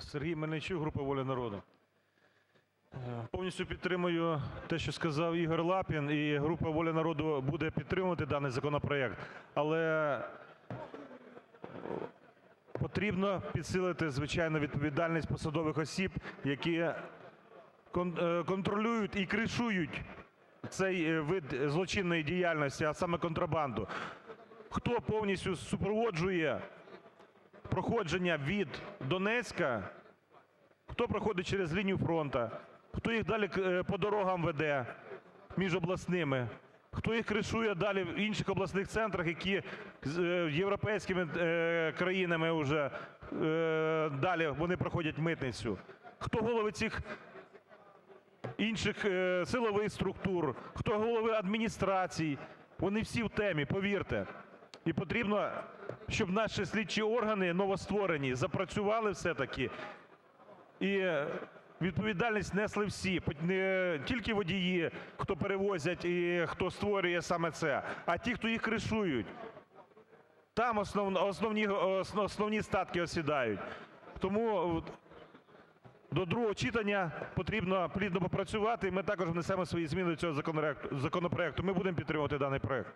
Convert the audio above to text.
Сергій Мельничук, група "Воля народу". Е, Повністю підтримую те, що сказав Ігор Лапін, і група "Воля народу" буде підтримувати даний законопроект. Але потрібно підсилити, звичайно, відповідальність посадових осіб, які е, контролюють і кришують цей е, вид злочинної діяльності, а саме контрабанду. Хто повністю супроводжує проходження від Донецька, хто проходить через лінію фронту, хто їх далі е, по дорогам веде між обласними, хто їх кришує далі в інших обласних центрах, які е, європейськими е, країнами уже е, далі вони проходять митницю. Хто голови цих інших силових структур, хто голови адміністрацій, вони всі в темі, повірте. І потрібно, щоб наші слідчі органи новостворені запрацювали все-таки і відповідальність несли всі, не тільки водії, хто перевозять і хто створює саме це, а ті, хто їх кришують. Там основ- основні, основні статки осідають. Тому до другого читання потрібно плідно попрацювати, і ми також внесемо свої зміни до цього законопроекту. Ми будемо підтримувати даний проект.